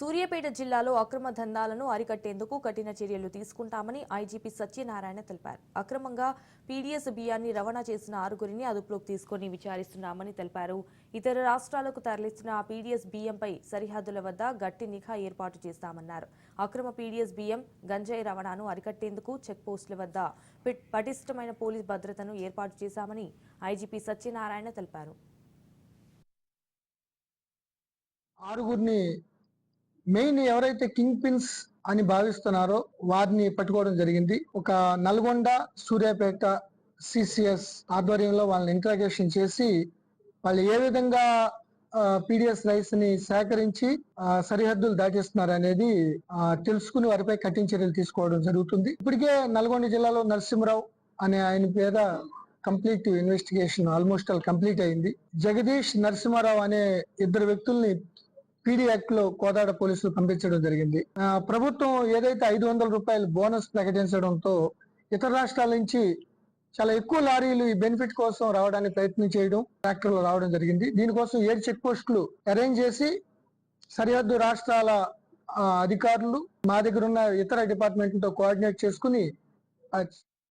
సూర్యాపేట జిల్లాలో అక్రమ దందాలను అరికట్టేందుకు కఠిన చర్యలు తీసుకుంటామని ఐజీపీ సత్యనారాయణ తెలిపారు. అక్రమంగా పీడీఎస్ బియ్యాన్ని రవాణా చేసిన ఆరుగురిని అదుపులోకి తీసుకుని విచారిస్తున్నామని తెలిపారు. ఇతర రాష్ట్రాలకు తరలిస్తున్న పీడీఎస్ బియ్యంపై సరిహద్దుల వద్ద గట్టి నిఘా ఏర్పాటు చేస్తామన్నారు. అక్రమ పీడీఎస్ బియ్యం గంజాయి రవాణాను అరికట్టేందుకు చెక్పోస్టుల వద్ద పటిష్టమైన పోలీస్ భద్రతను ఏర్పాటు చేశామని ఐజీపీ సత్యనారాయణ తెలిపారు. ఆరుగురిని మెయిన్ ఎవరైతే కింగ్ పిన్స్ అని భావిస్తున్నారో వారిని పట్టుకోవడం జరిగింది. ఒక నల్గొండ సూర్యాపేట సిసిఎస్ ఆధ్వర్యంలో వాళ్ళని ఇంట్రాగేషన్ చేసి వాళ్ళు ఏ విధంగా పీడిఎస్ రైస్ని సేకరించి సరిహద్దులు దాటిస్తున్నారు అనేది తెలుసుకుని వారిపై కఠిన చర్యలు తీసుకోవడం జరుగుతుంది. ఇప్పటికే నల్గొండ జిల్లాలో నరసింహరావు అనే ఆయన పేద complete investigation almost all complete అయింది. జగదీష్ నరసింహారావు అనే ఇద్దరు వ్యక్తుల్ని పీడీ యాక్ట్లో కోదాడ పోలీసులు పంపించడం జరిగింది. ప్రభుత్వం ఏదైతే ఐదు వందల రూపాయలు బోనస్ ప్రకటించడంతో ఇతర రాష్ట్రాల నుంచి చాలా ఎక్కువ లారీలు ఈ బెనిఫిట్ కోసం రావడానికి ప్రయత్నం చేయడం ట్రాక్టర్లు రావడం జరిగింది. దీనికోసం ఏడు చెక్ పోస్టులు అరేంజ్ చేసి సరిహద్దు రాష్ట్రాల అధికారులు మా దగ్గర ఉన్న ఇతర డిపార్ట్మెంట్లతో కోఆర్డినేట్ చేసుకుని